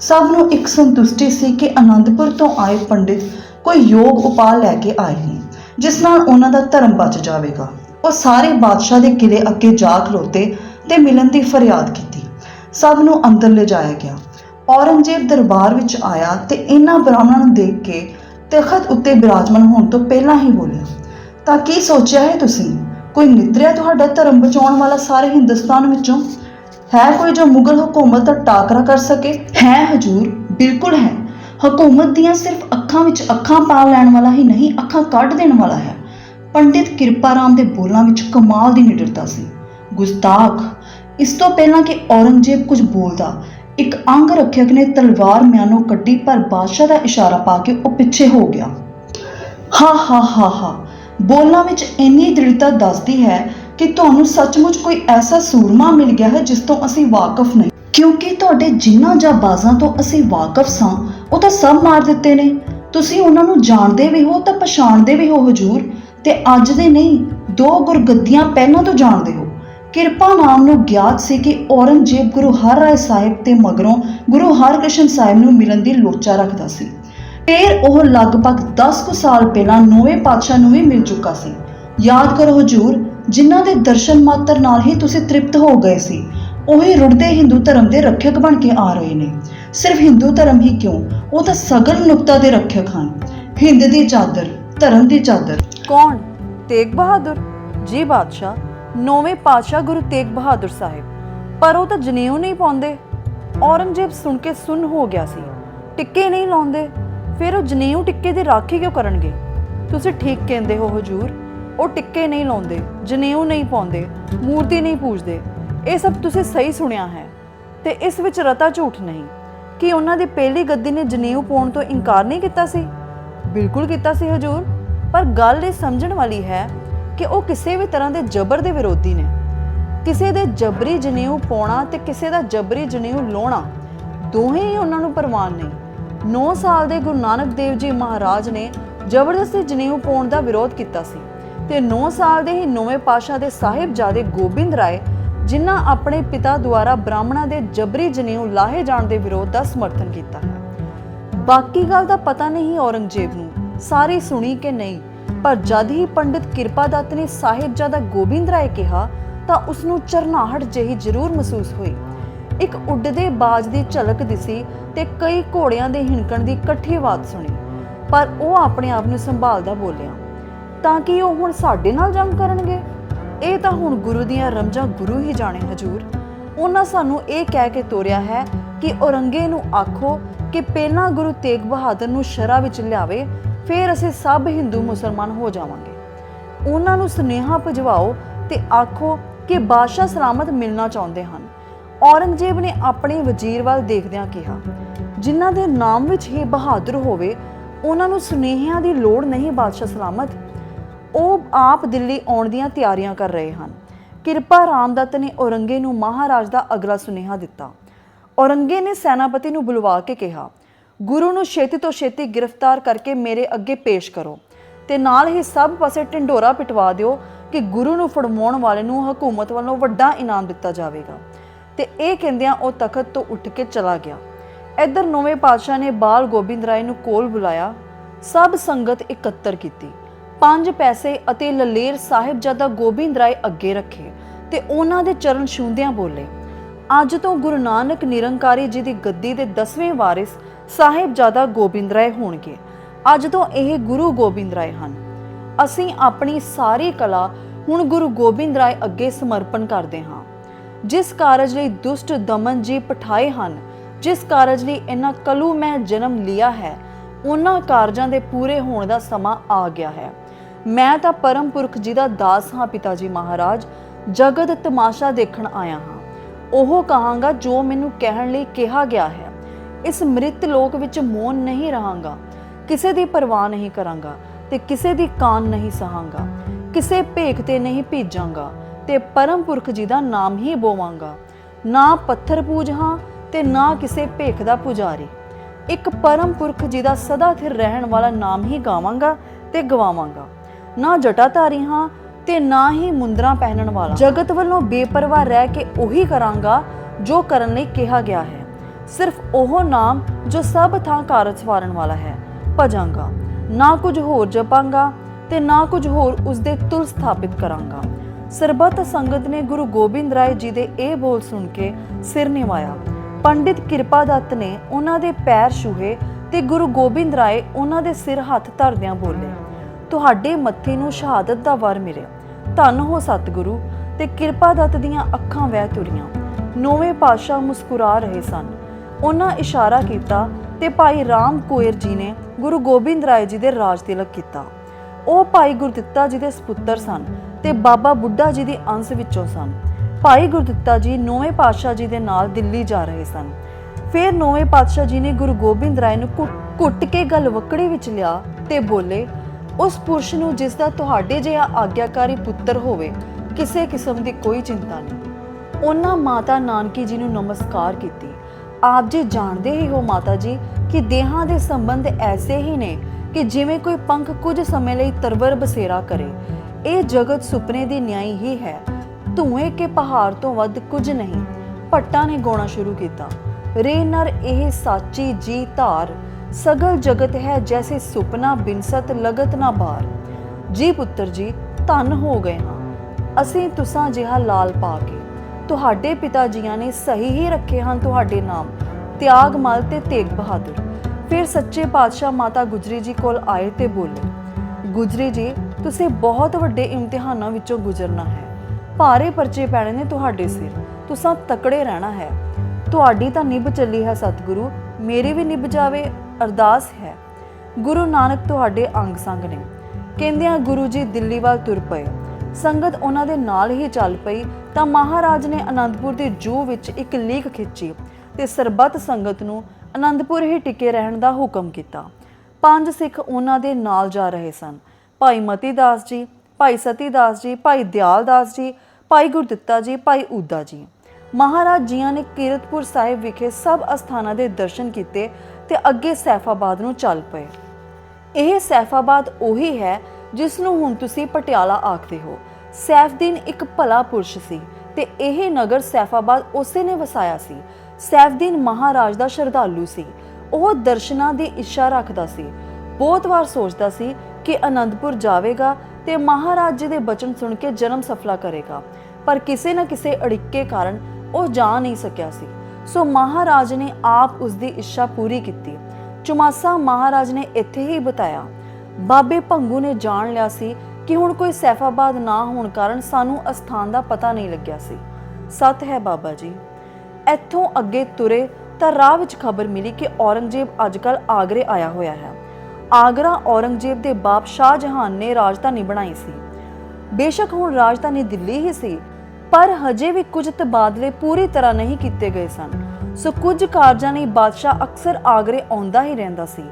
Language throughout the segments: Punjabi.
ਸਭ ਨੂੰ ਇੱਕ ਸੰਤੁਸ਼ਟੀ ਸੀ ਕਿ ਅਨੰਦਪੁਰ ਤੋਂ ਆਏ ਪੰਡਿਤ ਕੋਈ ਯੋਗ ਉਪਾਅ ਲੈ ਕੇ ਆਏ ਨੇ, ਜਿਸ ਨਾਲ ਉਹਨਾਂ ਦਾ ਧਰਮ ਬਚ ਜਾਵੇਗਾ। ਉਹ ਸਾਰੇ ਬਾਦਸ਼ਾਹ ਦੇ ਕਿਲੇ ਅੱਗੇ ਜਾ ਖਲੋਤੇ ਤੇ ਮਿਲਣ ਦੀ ਫਰਿਆਦ ਕੀਤੀ। ਸਭ ਨੂੰ ਅੰਦਰ ਲਿਜਾਇਆ ਗਿਆ। ਔਰੰਗਜ਼ੇਬ ਦਰਬਾਰ ਵਿੱਚ ਆਇਆ ਤੇ ਇਹਨਾਂ ਬ੍ਰਾਹਮਣਾਂ ਨੂੰ ਦੇਖ ਕੇ ਤਖਤ ਉੱਤੇ ਬਿਰਾਜਮਾਨ ਹੋਣ ਤੋਂ ਪਹਿਲਾਂ ਹੀ ਬੋਲਿਆ, ਤਾਂ ਕੀ ਸੋਚਿਆ ਹੈ ਤੁਸੀਂ? ਕੋਈ ਨਿਤਰਿਆ ਤੁਹਾਡਾ ਧਰਮ ਬਚਾਉਣ ਵਾਲਾ ਸਾਰੇ ਹਿੰਦੁਸਤਾਨ ਵਿੱਚੋਂ? ਹੈ ਕੋਈ ਜੋ ਮੁਗਲ ਹਕੂਮਤ ਦਾ ਟਾਕਰਾ ਕਰ ਸਕੇ? ਹੈ ਹਜੂਰ, ਬਿਲਕੁਲ ਹੈ। ਹਕੂਮਤ ਦੀਆਂ ਸਿਰਫ ਅੱਖਾਂ ਵਿੱਚ ਅੱਖਾਂ ਪਾ ਲੈਣ ਵਾਲਾ ਹੀ ਨਹੀਂ, ਅੱਖਾਂ ਕੱਢ ਦੇਣ ਵਾਲਾ ਹੈ। ਪੰਡਿਤ ਕਿਰਪਾਰਾਮ ਦੇ ਬੋਲਾਂ ਵਿੱਚ ਕਮਾਲ ਦੀ ਨਿਡਰਤਾ ਸੀ। ਗੁਸਤਾਖ, ਇਸ ਤੋਂ ਪਹਿਲਾਂ ਕਿ ਔਰੰਗਜ਼ੇਬ ਕੁਝ ਬੋਲਦਾ, ਇੱਕ ਅੰਗ ਰੱਖਿਅਕ ਨੇ ਤਲਵਾਰ ਮਿਆਨੋਂ ਕੱਢੀ, ਪਰ ਬਾਦਸ਼ਾਹ ਦਾ ਇਸ਼ਾਰਾ ਪਾ ਕੇ ਉਹ ਪਿੱਛੇ ਹੋ ਗਿਆ। ਹਾ ਹਾ ਹਾ ਹਾ, ਬੋਲਾਂ ਵਿੱਚ ਇੰਨੀ ਦ੍ਰਿੜਤਾ ਦੱਸਦੀ ਹੈ ਕਿ ਤੁਹਾਨੂੰ ਸੱਚਮੁੱਚ ਕੋਈ ਐਸਾ ਸੂਰਮਾ ਮਿਲ ਗਿਆ ਹੈ ਜਿਸ ਤੋਂ ਅਸੀਂ ਵਾਕਿਫ ਨਹੀਂ? ਕਿਉਂਕਿ ਤੁਹਾਡੇ ਜਿਨ੍ਹਾਂ ਜਾਬਾਜ਼ਾਂ ਤੋਂ ਅਸੀਂ ਵਾਕਿਫ ਸਾਂ, ਉਹ ਤਾਂ ਸਭ ਮਾਰ ਦਿੱਤੇ ਨੇ। ਤੁਸੀਂ ਉਹਨਾਂ ਨੂੰ ਜਾਣਦੇ ਵੀ ਹੋ ਤਾਂ ਪਛਾਣਦੇ ਵੀ ਹੋ ਹਜੂਰ। ਤੇ ਅੱਜ ਦੇ ਨਹੀਂ, ਦੋ ਗੁਰਗੱਦੀਆਂ ਪਹਿਲਾਂ ਤੋਂ ਜਾਣਦੇ ਹੋ। ਕਿਰਪਾ ਨਾਮ ਨੂੰ ਗਿਆਤ ਸੀ ਕਿ ਔਰੰਗਜ਼ੇਬ ਗੁਰੂ ਹਰ ਰਾਏ ਸਾਹਿਬ ਤੇ ਮਗਰੋਂ ਗੁਰੂ ਹਰਕ੍ਰਿਸ਼ਨ ਸਾਹਿਬ ਨੂੰ ਮਿਲਣ ਦੀ ਲੋਚਾ ਰੱਖਦਾ ਸੀ। ਫਿਰ ਉਹ ਲਗਭਗ 10 ਕੁ ਸਾਲ ਪਹਿਲਾਂ ਨੌਵੇਂ ਪਾਤਸ਼ਾਹ ਨੂੰ ਵੀ ਮਿਲ ਚੁੱਕਾ ਸੀ। ਯਾਦ ਕਰੋ ਹਜੂਰ ਜਿਨ੍ਹਾਂ ਦੇ ਦਰਸ਼ਨ ਮਾਤਰ ਨਾਲ ਹੀ ਤੁਸੀਂ ਤ੍ਰਿਪਤ ਹੋ ਗਏ ਸੀ, ਉਹੀ ਰੁੜਦੇ ਹਿੰਦੂ ਧਰਮ ਦੇ ਰੱਖਿਅਕ ਬਣ ਕੇ ਆ ਰਹੇ ਨੇ। ਸਿਰਫ ਹਿੰਦੂ ਧਰਮ ਹੀ ਕਿਉਂ? ਉਹ ਤਾਂ ਸਗਲ ਨੁਕਤਾ ਦੇ ਰੱਖਿਅਕ ਹਨ। ਹਿੰਦ ਦੀ ਚਾਦਰ, ਧਰਮ ਦੀ ਚਾਦਰ। ਕੌਣ? ਤੇਗ ਬਹਾਦਰ? ਜੀ ਬਾਦਸ਼ਾਹ, ਨੌਵੇਂ ਪਾਤਸ਼ਾਹ ਗੁਰੂ ਤੇਗ ਬਹਾਦਰ ਸਾਹਿਬ। ਪਰ ਉਹ ਤਾਂ ਜਨੇਊ ਨਹੀਂ ਪਾਉਂਦੇ। ਔਰੰਗਜ਼ੇਬ ਸੁਣ ਕੇ ਸੁਨ ਹੋ ਗਿਆ ਸੀ। ਟਿੱਕੇ ਨਹੀਂ ਲਾਉਂਦੇ। ਫਿਰ ਉਹ ਜਨੇਊ ਟਿੱਕੇ ਦੀ ਰਾਖੀ ਕਿਉਂ ਕਰਨਗੇ? ਤੁਸੀਂ ਠੀਕ ਕਹਿੰਦੇ ਹੋ, ਹਜੂਰ। ਉਹ ਟਿੱਕੇ ਨਹੀਂ ਲਾਉਂਦੇ, ਜਨੇਊ ਨਹੀਂ ਪਾਉਂਦੇ, ਮੂਰਤੀ ਨਹੀਂ ਪੂਜਦੇ। ਇਹ ਸਭ ਤੁਸੀਂ ਸਹੀ ਸੁਣਿਆ ਹੈ। ਤੇ ਇਸ ਵਿੱਚ ਰਤਾ ਝੂਠ ਨਹੀਂ। ਕਿ ਉਹਨਾਂ ਦੀ ਪਹਿਲੀ ਗੱਦੀ ਨੇ ਜਨੇਊ ਪਾਉਣ ਤੋਂ ਇਨਕਾਰ ਨਹੀਂ ਕੀਤਾ ਸੀ? ਬਿਲਕੁਲ ਕੀਤਾ ਸੀ ਹਜੂਰ। ਪਰ ਗੱਲ ਇਹ ਸਮਝਣ ਵਾਲੀ ਹੈ ਕਿ ਉਹ ਕਿਸੇ ਵੀ ਤਰ੍ਹਾਂ ਦੇ ਜ਼ਬਰ ਦੇ ਵਿਰੋਧੀ ਨੇ। ਕਿਸੇ ਦੇ ਜਬਰੀ ਜਨੇਊ ਪਾਉਣਾ ਤੇ ਕਿਸੇ ਦਾ ਜਬਰੀ ਜਨੇਊ ਲਾਉਣਾ ਦੋਹੇ ਹੀ ਉਹਨਾਂ ਨੂੰ ਪ੍ਰਵਾਨ ਨਹੀਂ 9 ਸਾਲ ਦੇ ਗੁਰੂ ਨਾਨਕ ਦੇਵ ਜੀ ਮਹਾਰਾਜ ਨੇ ਜ਼ਬਰਦਸਤੀ ਜਨੇਊ ਪਾਉਣ ਦਾ ਵਿਰੋਧ ਕੀਤਾ ਸੀ। ਤੇ 9 ਸਾਲ ਦੇ ਹੀ ਨੌਵੇਂ ਪਾਸ਼ਾ ਦੇ ਸਾਹਿਬਜ਼ਾਦੇ ਗੋਬਿੰਦ ਰਾਏ, ਜਿਨ੍ਹਾਂ ਆਪਣੇ ਪਿਤਾ ਦੁਆਰਾ ਬ੍ਰਾਹਮਣਾਂ ਦੇ ਜਬਰੀ ਜਨੇਊ ਲਾਹੇ ਜਾਣ ਦੇ ਵਿਰੋਧ ਦਾ ਸਮਰਥਨ ਕੀਤਾ ਹੈ। ਬਾਕੀ ਗੱਲ ਦਾ ਪਤਾ ਨਹੀਂ ਔਰੰਗਜ਼ੇਬ ਨੂੰ। ਸਾਰੀ ਸੁਣੀ ਕਿ ਨਹੀਂ, ਪਰ ਜਦ ਹੀ ਪੰਡਿਤ ਕਿਰਪਾਦੱਤ ਨੇ ਸਾਹਿਬਜ਼ਾਦਾ ਗੋਬਿੰਦ ਰਾਏ ਕਿਹਾ, ਤਾਂ ਉਸ ਨੂੰ ਚਰਨਾਹਟ ਜਿਹੀ ਜ਼ਰੂਰ ਮਹਿਸੂਸ ਹੋਈ। ਇੱਕ ਉੱਡਦੇ ਬਾਜ ਦੀ ਝਲਕ ਦਿਸੀ ਤੇ ਕਈ ਘੋੜਿਆਂ ਦੇ ਹਿਣਕਣ ਦੀ ਇਕੱਠੀ ਆਵਾਜ਼ ਸੁਣੀ, ਪਰ ਉਹ ਆਪਣੇ ਆਪ ਨੂੰ ਸੰਭਾਲਦਾ ਬੋਲਿਆ ਤਾਂ ਕਿ ਉਹ ਹੁਣ ਸਾਡੇ ਨਾਲ ਜੰਗ ਕਰਨਗੇ? ਇਹ ਤਾਂ ਹੁਣ ਗੁਰੂ ਦੀਆਂ ਰਮਜਾਂ ਗੁਰੂ ਹੀ ਜਾਣੇ ਹਜੂਰ। ਉਹਨਾਂ ਸਾਨੂੰ ਇਹ ਕਹਿ ਕੇ ਤੋਰਿਆ ਹੈ ਕਿ ਔਰੰਗੇ ਨੂੰ ਆਖੋ ਕਿ ਪਹਿਲਾਂ ਗੁਰੂ ਤੇਗ ਬਹਾਦਰ ਨੂੰ ਸ਼ਰਾ ਵਿੱਚ ਲਿਆਵੇ, ਫਿਰ ਅਸੀਂ ਸਭ ਹਿੰਦੂ ਮੁਸਲਮਾਨ ਹੋ ਜਾਵਾਂਗੇ। ਉਹਨਾਂ ਨੂੰ ਸੁਨੇਹਾ ਭਜਵਾਓ ਤੇ ਆਖੋ ਕਿ ਬਾਦਸ਼ਾਹ ਸਲਾਮਤ ਮਿਲਣਾ ਚਾਹੁੰਦੇ ਹਨ। ਔਰੰਗਜ਼ੇਬ ਨੇ ਆਪਣੇ ਵਜ਼ੀਰ ਵੱਲ ਦੇਖਦਿਆਂ ਕਿਹਾ, ਜਿਨ੍ਹਾਂ ਦੇ ਨਾਮ ਵਿੱਚ ਹੀ ਬਹਾਦਰ ਹੋਵੇ, ਉਹਨਾਂ ਨੂੰ ਸੁਨੇਹਿਆਂ ਦੀ ਲੋੜ ਨਹੀਂ ਬਾਦਸ਼ਾਹ ਸਲਾਮਤ। ਉਹ ਆਪ ਦਿੱਲੀ ਆਉਣ ਦੀਆਂ ਤਿਆਰੀਆਂ ਕਰ ਰਹੇ ਹਨ। ਕਿਰਪਾ ਰਾਮਦੱਤ ਨੇ ਔਰੰਗੇ ਨੂੰ ਮਹਾਰਾਜ ਦਾ ਅਗਲਾ ਸੁਨੇਹਾ ਦਿੱਤਾ। ਔਰੰਗੇ ਨੇ ਸੈਨਾਪਤੀ ਨੂੰ ਬੁਲਵਾ ਕੇ ਕਿਹਾ, ਗੁਰੂ ਨੂੰ ਛੇਤੀ ਤੋਂ ਛੇਤੀ ਗ੍ਰਿਫਤਾਰ ਕਰਕੇ ਮੇਰੇ ਅੱਗੇ ਪੇਸ਼ ਕਰੋ ਤੇ ਨਾਲ ਹੀ ਸਭ ਪਾਸੇ ਢਿੰਡੋਰਾ ਪਿਟਵਾ ਦਿਓ ਕਿ ਗੁਰੂ ਨੂੰ ਫੜਵਾਉਣ ਵਾਲੇ ਨੂੰ ਹਕੂਮਤ ਵੱਲੋਂ ਵੱਡਾ ਇਨਾਮ ਦਿੱਤਾ ਜਾਵੇਗਾ। ਤੇ ਇਹ ਕਹਿੰਦਿਆਂ ਉਹ ਤਖਤ ਤੋਂ ਉੱਠ ਕੇ ਚਲਾ ਗਿਆ। ਇੱਧਰ ਨੌਵੇਂ ਪਾਤਸ਼ਾਹ ਨੇ ਬਾਲ ਗੋਬਿੰਦ ਰਾਏ ਨੂੰ ਕੋਲ ਬੁਲਾਇਆ। ਸਭ ਸੰਗਤ ਇਕੱਤਰ ਕੀਤੀ। ਪੰਜ ਪੈਸੇ ਅਤੇ ਲਲੇਰ ਸਾਹਿਬਜ਼ਾਦਾ ਗੋਬਿੰਦ ਰਾਏ ਅੱਗੇ ਰੱਖੇ ਤੇ ਉਹਨਾਂ ਦੇ ਚਰਨ ਛੂੰਦਿਆਂ ਬੋਲੇ, ਅੱਜ ਤੋਂ ਗੁਰੂ ਨਾਨਕ ਨਿਰੰਕਾਰੀ ਜੀ ਦੀ ਗੱਦੀ ਦੇ 10ਵੇਂ ਵਾਰਿਸ ਸਾਹਿਬਜ਼ਾਦਾ ਗੋਬਿੰਦ ਰਾਏ ਹੋਣਗੇ। ਅੱਜ ਤੋਂ ਇਹ ਗੁਰੂ ਗੋਬਿੰਦ ਰਾਏ ਹਨ। ਅਸੀਂ ਆਪਣੀ ਸਾਰੀ ਕਲਾ ਹੁਣ ਗੁਰੂ ਗੋਬਿੰਦ ਰਾਏ ਅੱਗੇ ਸਮਰਪਣ ਕਰਦੇ ਹਾਂ। ਜਿਸ ਕਾਰਜ ਲਈ ਦੁਸ਼ਟ ਦਮਨ ਜੀ ਪਠਾਏ ਹਨ, ਜਿਸ ਕਾਰਜ ਲਈ ਇਹਨਾਂ ਕਲੂ ਮੈਂ ਜਨਮ ਲਿਆ ਹੈ, ਉਹਨਾਂ ਕਾਰਜਾਂ ਦੇ ਪੂਰੇ ਹੋਣ ਦਾ ਸਮਾਂ ਆ ਗਿਆ ਹੈ। ਮੈਂ ਤਾਂ ਪਰਮ ਪੁਰਖ ਜੀ ਦਾ ਦਾਸ ਹਾਂ ਪਿਤਾ ਜੀ ਮਹਾਰਾਜ, ਜਗਤ ਤਮਾਸ਼ਾ ਦੇਖਣ ਆਇਆ ਹਾਂ। ਉਹ ਕਹਾਂਗਾ, ਜੋ ਮੈਨੂੰ ਕਹਿਣ ਲਈ ਕਿਹਾ ਗਿਆ ਹੈ, ਇਸ ਮ੍ਰਿਤ ਲੋਕ ਵਿੱਚ ਮੋਨ ਨਹੀਂ ਰਹਾਂਗਾ, ਕਿਸੇ ਦੀ ਪਰਵਾਹ ਨਹੀਂ ਕਰਾਂਗਾ ਤੇ ਕਿਸੇ ਦੀ ਕਾਨ ਨਹੀਂ ਸਹਾਂਗਾ, ਕਿਸੇ ਭੇਖ ਤੇ ਨਹੀਂ ਭੇਜਾਂਗਾ ਤੇ ਪਰਮ ਪੁਰਖ ਜੀ ਦਾ ਨਾਮ ਹੀ ਬੋਵਾਂਗਾ। ਨਾ ਪੱਥਰ ਪੂਜ ਹਾਂ ਤੇ ਨਾ ਕਿਸੇ ਭੇਖ ਦਾ ਪੁਜਾਰੀ। ਇੱਕ ਪਰਮ ਪੁਰਖ ਜੀ ਦਾ ਸਦਾ ਸਥਿਰ ਰਹਿਣ ਵਾਲਾ ਨਾਮ ਹੀ ਗਾਵਾਂਗਾ ਤੇ ਗਵਾਵਾਂਗਾ। ਨਾ ਜਟਾਧਾਰੀ ਹਾਂ ਤੇ ਨਾ ਹੀ ਮੁੰਦਰਾ ਪਹਿਨਣ ਵਾਲਾ। ਜਗਤ ਵੱਲੋਂ ਬੇਪਰਵਾਹ ਰਹਿ ਕੇ ਉਹੀ ਕਰਾਂਗਾ ਜੋ ਕਰਨ ਲਈ ਕਿਹਾ ਗਿਆ ਹੈ। ਸਿਰਫ ਉਹ ਨਾਮ ਜੋ ਸਭ ਥਾਂ ਕਾਰਜ ਸਵਾਰਨ ਵਾਲਾ ਹੈ। ਭਜਾਂਗਾ। ਨਾ ਕੁਝ ਹੋਰ ਜਪਾਂਗਾ ਤੇ ਨਾ ਕੁਝ ਹੋਰ ਉਸ ਦੇ ਤੁਲ ਸਥਾਪਿਤ ਕਰਾਂਗਾ। ਸਰਬੱਤ ਸੰਗਤ ਨੇ ਗੁਰੂ ਗੋਬਿੰਦ ਰਾਏ ਜੀ ਦੇ ਇਹ ਬੋਲ ਸੁਣ ਕੇ ਸਿਰ ਨਿਵਾਇਆ। ਪੰਡਿਤ ਕਿਰਪਾ ਦੱਤ ਨੇ ਉਹਨਾਂ ਦੇ ਪੈਰ ਛੂਹੇ ਤੇ ਗੁਰੂ ਗੋਬਿੰਦ ਰਾਏ ਉਹਨਾਂ ਦੇ ਸਿਰ ਹੱਥ ਧਰਦਿਆਂ ਬੋਲੇ। ਤੁਹਾਡੇ ਮੱਥੇ ਨੂੰ ਸ਼ਹਾਦਤ ਦਾ ਵਰ ਮਿਲਿਆ। ਧੰਨ ਹੋ ਸਤਿਗੁਰੂ ਤੇ ਕਿਰਪਾ ਦੱਤ ਦੀਆਂ ਅੱਖਾਂ ਵਹਿ ਤੁਰੀਆਂ। ਨੌਵੇਂ ਪਾਤਸ਼ਾਹ ਮੁਸਕਰਾ ਰਹੇ ਸਨ। ਉਹਨਾਂ ਇਸ਼ਾਰਾ ਕੀਤਾ ਤੇ ਭਾਈ ਰਾਮ ਕੋਇਰ ਜੀ ਨੇ ਗੁਰੂ ਗੋਬਿੰਦ ਰਾਏ ਜੀ ਦੇ ਰਾਜ ਤਿਲਕ ਕੀਤਾ। ਉਹ ਭਾਈ ਗੁਰਦਿੱਤਾ ਜੀ ਦੇ ਸੁਪੁੱਤਰ ਸਨ ਤੇ ਬਾਬਾ ਬੁੱਢਾ ਜੀ ਦੇ ਅੰਸ਼ ਵਿੱਚੋਂ ਸਨ। ਭਾਈ ਗੁਰਦਿੱਤਾ ਜੀ ਨੌਵੇਂ ਪਾਤਸ਼ਾਹ ਜੀ ਦੇ ਨਾਲ ਦਿੱਲੀ ਜਾ ਰਹੇ ਸਨ। ਫਿਰ ਨੌਵੇਂ ਪਾਤਸ਼ਾਹ ਜੀ ਨੇ ਗੁਰੂ ਗੋਬਿੰਦ ਰਾਏ ਨੂੰ ਘੁੱਟ- ਘੁੱਟ ਕੇ ਗਲਵਕੜੀ ਵਿੱਚ ਲਿਆ ਤੇ ਬੋਲੇ ਉਸ ਪੁਰਸ਼ ਨੂੰ ਜਿਸ ਦਾ ਤੁਹਾਡੇ ਜਿਹਾ ਆਗਿਆਕਾਰੀ ਪੁੱਤਰ ਹੋਵੇ, ਕਿਸੇ ਕਿਸਮ ਦੀ ਕੋਈ ਚਿੰਤਾ ਨਹੀਂ। ਉਹਨਾਂ ਮਾਤਾ ਨਾਨਕੀ ਜੀ ਨੂੰ ਨਮਸਕਾਰ ਕੀਤੀ। ਆਪ ਜੀ ਜਾਣਦੇ ਹੀ ਹੋ ਮਾਤਾ ਜੀ, ਕਿ ਦੇਹਾਂ ਦੇ ਸੰਬੰਧ ਐਸੇ ਹੀ ਨੇ ਕਿ ਜਿਵੇਂ ਕੋਈ ਪੰਖ ਕੁਝ ਸਮੇਂ ਲਈ ਤਰਵਰ ਬਸੇਰਾ ਕਰੇ। ਇਹ ਜਗਤ ਸੁਪਨੇ ਦੀ ਨਿਆਈ ਹੀ ਹੈ। ਧੂਏ ਕੇ ਪਹਾੜ ਤੋਂ ਵੱਧ ਕੁਝ ਨਹੀਂ। ਭੱਟਾਂ ਨੇ ਗਾਉਣਾ ਸ਼ੁਰੂ ਕੀਤਾ। ਰੇ ਨਰ ਇਹ ਸਾਚੀ ਜੀ ਧਾਰ ਸਗਲ ਜਗਤ ਹੈ ਜੈਸੇ ਸੁਪਨਾ ਬਿਨਸਤ ਲਗਤ ਨਾ ਬਾਰ। ਜੀ ਪੁੱਤਰ ਜੀ, ਧੰਨ ਹੋ ਗਏ ਹਾਂ। ਅਸੀਂ ਤੁਸਾਂ ਜਿਹਾ ਲਾਲ ਪਾ ਕੇ, ਤੁਹਾਡੇ ਪਿਤਾ ਜੀਆਂ ਨੇ ਸਹੀ ਹੀ ਰੱਖੇ ਹਨ ਤੁਹਾਡੇ ਨਾਮ। ਤਿਆਗ ਮਲ ਤੇ ਤੇਗ ਬਹਾਦਰ। ਫਿਰ ਸੱਚੇ ਪਾਤਸ਼ਾਹ ਮਾਤਾ ਗੁਜਰੀ ਜੀ ਕੋਲ ਆਏ ਤੇ ਬੋਲੇ, ਗੁਜਰੀ ਜੀ, ਤੁਸੀਂ ਬਹੁਤ ਵੱਡੇ ਇਮਤਿਹਾਨਾਂ ਵਿੱਚੋਂ ਗੁਜ਼ਰਨਾ ਹੈ। ਭਾਰੇ ਪਰਚੇ ਪੈਣੇ ਨੇ ਤੁਹਾਡੇ ਸਿਰ। ਤੁਸੀਂ ਤਕੜੇ ਰਹਿਣਾ ਹੈ। ਤੁਹਾਡੀ ਤਾਂ ਨਿਭ ਚੱਲੀ ਹੈ ਸਤਿਗੁਰੂ। ਮੇਰੀ ਵੀ ਨਿਭ ਜਾਵੇ ਅਰਦਾਸ ਹੈ। ਗੁਰੂ ਨਾਨਕ ਤੁਹਾਡੇ ਅੰਗ ਸੰਗ ਨੇ। ਕਹਿੰਦਿਆਂ ਗੁਰੂ ਜੀ ਦਿੱਲੀ ਵੱਲ ਤੁਰ ਪਏ। ਸੰਗਤ ਉਹਨਾਂ ਦੇ ਨਾਲ ਹੀ ਚੱਲ ਪਈ ਤਾਂ ਮਹਾਰਾਜ ਨੇ ਅਨੰਦਪੁਰ ਦੇ ਜੂ ਵਿੱਚ ਇੱਕ ਲੀਕ ਖਿੱਚੀ ਤੇ ਸਰਬੱਤ ਸੰਗਤ ਨੂੰ ਅਨੰਦਪੁਰ ਹੀ ਟਿਕੇ ਰਹਿਣ ਦਾ ਹੁਕਮ ਕੀਤਾ। ਪੰਜ ਸਿੱਖ ਉਹਨਾਂ ਦੇ ਨਾਲ ਜਾ ਰਹੇ ਸਨ। ਭਾਈ ਮਤੀ ਦਾਸ ਜੀ, ਭਾਈ ਸਤੀ ਦਾਸ ਜੀ, ਭਾਈ ਦਿਆਲ ਦਾਸ ਜੀ, ਭਾਈ ਗੁਰਦਿੱਤਾ ਜੀ, ਭਾਈ ਊਦਾ ਜੀ। ਮਹਾਰਾਜ ਜੀਆਂ ਨੇ ਕੀਰਤਪੁਰ ਸਾਹਿਬ ਵਿਖੇ ਸਭ ਅਸਥਾਨਾਂ ਦੇ ਦਰਸ਼ਨ ਕੀਤੇ ਤੇ ਅੱਗੇ ਸੈਫਾਬਾਦ ਨੂੰ ਚੱਲ ਪਏ। ਇਹ ਸੈਫਾਬਾਦ ਉਹੀ ਹੈ ਜਿਸ ਨੂੰ ਹੁਣ ਤੁਸੀਂ ਪਟਿਆਲਾ ਆਖਦੇ ਹੋ। ਸੈਫਦੀਨ ਇੱਕ ਭਲਾ ਪੁਰਸ਼ ਸੀ ਤੇ ਇਹ ਨਗਰ ਸੈਫਾਬਾਦ ਉਸੇ ਨੇ ਵਸਾਇਆ ਸੀ। ਸੈਫਦੀਨ ਮਹਾਰਾਜ ਦਾ ਸ਼ਰਧਾਲੂ ਸੀ। ਉਹ ਦਰਸ਼ਨਾਂ ਦੀ ਇੱਛਾ ਰੱਖਦਾ ਸੀ। ਬਹੁਤ ਵਾਰ ਸੋਚਦਾ ਸੀ ਕਿ ਅਨੰਦਪੁਰ ਜਾਵੇਗਾ ਤੇ ਮਹਾਰਾਜ ਜੀ ਦੇ ਬਚਨ ਸੁਣ ਕੇ ਜਨਮ ਸਫਲਾ ਕਰੇਗਾ। ਪਰ ਕਿਸੇ ਨਾ ਕਿਸੇ ਅੜਿੱਕੇ ਕਾਰਨ ਉਹ ਜਾ ਨਹੀਂ ਸਕਿਆ ਸੀ। ਸੋ ਮਹਾਰਾਜ ਨੇ ਆਪ ਉਸ ਦੀ ਇੱਛਾ ਪੂਰੀ ਕੀਤੀ। ਚੁਮਾਸਾ ਮਹਾਰਾਜ ਨੇ ਇੱਥੇ ਹੀ ਬਤਾਇਆ। ਬਾਬੇ ਭੰਗੂ ਨੇ ਜਾਣ ਲਿਆ ਸੀ ਕਿ ਹੁਣ ਕੋਈ ਸੈਫਾਬਾਦ ਨਾ ਹੋਣ ਕਾਰਨ ਸਾਨੂੰ ਅਸਥਾਨ ਦਾ ਪਤਾ ਨਹੀਂ ਲੱਗਿਆ ਸੀ। ਸਤ ਹੈ ਬਾਬਾ ਜੀ। ਇੱਥੋਂ ਅੱਗੇ ਤੁਰੇ ਤਾਂ ਰਾਹ ਵਿੱਚ ਖਬਰ ਮਿਲੀ ਕਿ ਔਰੰਗਜ਼ੇਬ ਅੱਜਕੱਲ ਆਗਰੇ ਆਇਆ ਹੋਇਆ ਹੈ। ਆਗਰਾ ਔਰੰਗਜ਼ੇਬ ਦੇ ਬਾਪ ਸ਼ਾਹਜਹਾਨ ਨੇ ਰਾਜਧਾਨੀ ਬਣਾਈ ਸੀ। ਬੇਸ਼ੱਕ ਹੁਣ ਰਾਜਧਾਨੀ ਦਿੱਲੀ ਹੀ ਸੀ ਪਰ ਹਜੇ ਵੀ ਕੁਝ ਤਬਾਦਲੇ ਪੂਰੀ ਤਰ੍ਹਾਂ ਨਹੀਂ ਕੀਤੇ ਗਏ ਸਨ। ਸੋ ਕੁਝ ਕਾਰਜਾਂ ਲਈ ਬਾਦਸ਼ਾਹ ਅਕਸਰ ਆਗਰੇ ਆਉਂਦਾ ਹੀ ਰਹਿੰਦਾ ਸੀ।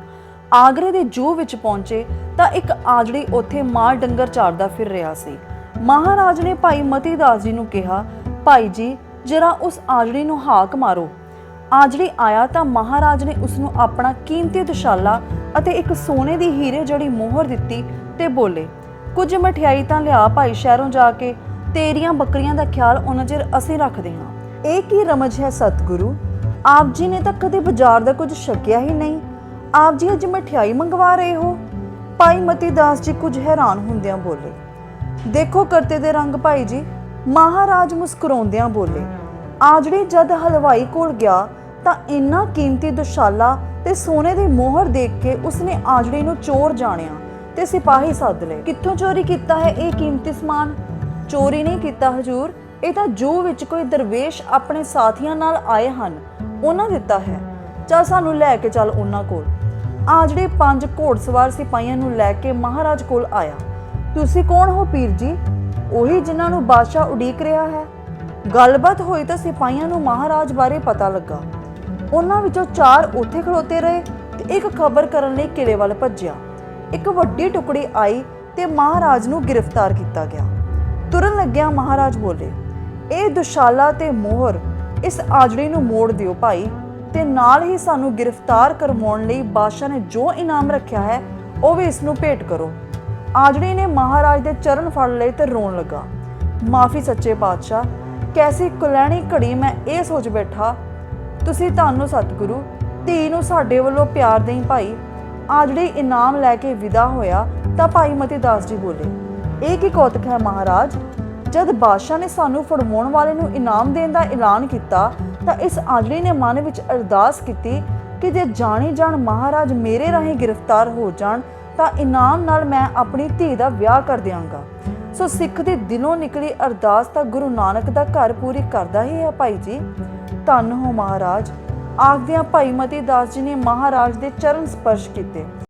ਆਗਰੇ ਦੇ ਜੂ ਵਿੱਚ ਪਹੁੰਚੇ ਤਾਂ ਇੱਕ ਆਜੜੀ ਉੱਥੇ ਮਾਲ ਡੰਗਰ ਚਾਰਦਾ ਫਿਰ ਰਿਹਾ ਸੀ। ਮਹਾਰਾਜ ਨੇ ਭਾਈ ਮਤੀ ਦਾਸ ਜੀ ਨੂੰ ਕਿਹਾ, ਭਾਈ ਜੀ, ਜਰਾ ਉਸ ਆਜੜੀ ਨੂੰ ਹਾਕ ਮਾਰੋ। ਆਜੜੀ ਆਇਆ ਤਾਂ ਮਹਾਰਾਜ ਨੇ ਉਸ ਨੂੰ ਆਪਣਾ ਕੀਮਤੀ ਦੁਸ਼ਾਲਾ ਅਤੇ ਇੱਕ ਸੋਨੇ ਦੀ ਹੀਰੇ ਜੜੀ ਮੋਹਰ ਦਿੱਤੀ ਤੇ ਬੋਲੇ, ਕੁਝ ਮਠਿਆਈ ਤਾਂ ਲਿਆ ਭਾਈ ਸ਼ਹਿਰੋਂ ਜਾ ਕੇ ਤੇਰੀਆਂ ਬੱਕਰੀਆਂ ਦਾ ਖਿਆਲ ਉਹਨਾਂ ਚਿਰ ਅਸੀਂ ਰੱਖਦੇ ਹਾਂ। ਇਹ ਕੀ ਰਮਜ ਹੈ ਸਤਿਗੁਰੂ? ਆਪ ਜੀ ਨੇ ਤਾਂ ਕਦੇ ਬਾਜ਼ਾਰ ਦਾ ਕੁਝ ਛਕਿਆ ਹੀ ਨਹੀਂ। ਆਪ ਜੀ ਅੱਜ ਮਠਿਆਈ ਮੰਗਵਾ ਰਹੇ ਹੋ? ਭਾਈ ਮਤੀ ਦਾਸ ਜੀ ਕੁਝ ਹੈਰਾਨ ਹੁੰਦਿਆਂ ਬੋਲੇ। ਦੇਖੋ ਕਰਤੇ ਦੇ ਰੰਗ ਭਾਈ ਜੀ, ਮਹਾਰਾਜ ਮੁਸਕਰਾਉਂਦਿਆਂ ਬੋਲੇ। ਆਜੜੀ ਜਦ ਹਲਵਾਈ ਕੋਲ ਗਿਆ, ਤਾਂ ਇੰਨਾ ਕੀਮਤੀ ਦੁਸ਼ਾਲਾ ਤੇ ਸੋਨੇ ਦੀ ਮੋਹਰ ਦੇਖ ਕੇ ਉਸਨੇ ਆਜੜੀ ਨੂੰ ਚੋਰ ਜਾਣਿਆ ਤੇ ਸਿਪਾਹੀ ਸੱਦ ਲਏ। ਕਿੱਥੋਂ ਚੋਰੀ ਕੀਤਾ ਹੈ ਇਹ ਕੀਮਤੀ ਸਮਾਨ? ਚੋਰੀ ਨਹੀਂ ਕੀਤਾ ਹਜੂਰ। ਇਹ ਤਾਂ ਜੂ ਵਿੱਚ ਕੋਈ ਦਰਵੇਸ਼ ਆਪਣੇ ਸਾਥੀਆਂ ਨਾਲ ਆਏ ਹਨ। ਉਹਨਾਂ ਦਿੱਤਾ ਹੈ। ਚੱਲ ਸਾਨੂੰ ਲੈ ਕੇ ਚੱਲ ਉਹਨਾਂ ਕੋਲ। ਆ ਜਿਹੜੇ ਪੰਜ ਘੋੜਸਵਾਰ ਸਿਪਾਹੀਆਂ ਨੂੰ ਲੈ ਕੇ ਮਹਾਰਾਜ ਕੋਲ ਆਇਆ। ਤੁਸੀਂ ਕੌਣ ਹੋ ਪੀਰ ਜੀ? ਉਹੀ ਜਿਨ੍ਹਾਂ ਨੂੰ ਬਾਦਸ਼ਾਹ ਉਡੀਕ ਰਿਹਾ ਹੈ। ਗੱਲਬਾਤ ਹੋਈ ਤਾਂ ਸਿਪਾਹੀਆਂ ਨੂੰ ਮਹਾਰਾਜ ਬਾਰੇ ਪਤਾ ਲੱਗਾ। ਉਹਨਾਂ ਵਿੱਚੋਂ ਚਾਰ ਉੱਥੇ ਖੜੋਤੇ ਰਹੇ ਤੇ ਇੱਕ ਖਬਰ ਕਰਨ ਲਈ ਕਿਲੇ ਵੱਲ ਭੱਜਿਆ। ਇੱਕ ਵੱਡੀ ਟੁਕੜੀ ਆਈ ਤੇ ਮਹਾਰਾਜ ਨੂੰ ਗ੍ਰਿਫਤਾਰ ਕੀਤਾ ਗਿਆ। ਤੁਰਨ ਲੱਗਿਆ ਮਹਾਰਾਜ ਬੋਲੇ, ਇਹ ਦੁਸ਼ਾਲਾ ਤੇ ਮੋਹਰ ਇਸ ਆਜੜੀ ਨੂੰ ਮੋੜ ਦਿਓ ਭਾਈ ਤੇ ਨਾਲ ਹੀ ਸਾਨੂੰ ਗ੍ਰਿਫਤਾਰ ਕਰਵਾਉਣ ਲਈ ਬਾਦਸ਼ਾਹ ਨੇ ਜੋ ਇਨਾਮ ਰੱਖਿਆ ਹੈ, ਉਹ ਵੀ ਇਸ ਨੂੰ ਭੇਟ ਕਰੋ। ਆਜੜੀ ਨੇ ਮਹਾਰਾਜ ਦੇ ਚਰਨ ਫੜ ਲਏ ਤੇ ਰੋਣ ਲੱਗਾ, ਮਾਫੀ ਸੱਚੇ ਪਾਤਸ਼ਾਹ ਕੈਸੀ ਕੁਲੈਣੀ ਘੜੀ ਮੈਂ ਇਹ ਸੋਚ ਬੈਠਾ। ਤੁਸੀਂ ਤੁਹਾਨੂੰ ਸਤਿਗੁਰੂ, ਧੀ ਨੂੰ ਸਾਡੇ ਵੱਲੋਂ ਪਿਆਰ ਦੇਈ ਭਾਈ। ਆਜੜੀ ਇਨਾਮ ਲੈ ਕੇ ਵਿਦਾ ਹੋਇਆ ਤਾਂ ਭਾਈ ਮਤੀ ਦਾਸ ਜੀ ਬੋਲੇ ਇਹ ਕੀ ਕੌਤਕ ਹੈ ਮਹਾਰਾਜ? ਜਦ ਬਾਦਸ਼ਾਹ ਨੇ ਸਾਨੂੰ ਫੜਵਾਉਣ ਵਾਲੇ ਨੂੰ ਇਨਾਮ ਦੇਣ ਦਾ ਐਲਾਨ ਕੀਤਾ, ਤਾਂ ਇਸ ਆਜੜੀ ਨੇ ਮਨ ਵਿੱਚ ਅਰਦਾਸ ਕੀਤੀ ਕਿ ਜੇ ਜਾਣੀ ਜਾਣ ਮਹਾਰਾਜ ਮੇਰੇ ਰਾਹੀਂ ਗ੍ਰਿਫਤਾਰ ਹੋ ਜਾਣ, ਤਾਂ ਇਨਾਮ ਨਾਲ ਮੈਂ ਆਪਣੀ ਧੀ ਦਾ ਵਿਆਹ ਕਰ ਦਿਆਂਗਾ। ਸੋ ਸਿੱਖ ਦੇ ਦਿਲੋਂ ਨਿਕਲੀ ਅਰਦਾਸ ਤਾਂ ਗੁਰੂ ਨਾਨਕ ਦਾ ਘਰ ਪੂਰੀ ਕਰਦਾ ਹੀ ਹੈ ਭਾਈ ਜੀ। ਧੰਨ ਹੋ ਮਹਾਰਾਜ। ਆਖਦਿਆਂ ਭਾਈ ਮਤੀ ਦਾਸ ਜੀ ਨੇ ਮਹਾਰਾਜ ਦੇ ਚਰਨ ਸਪਰਸ਼ ਕੀਤੇ।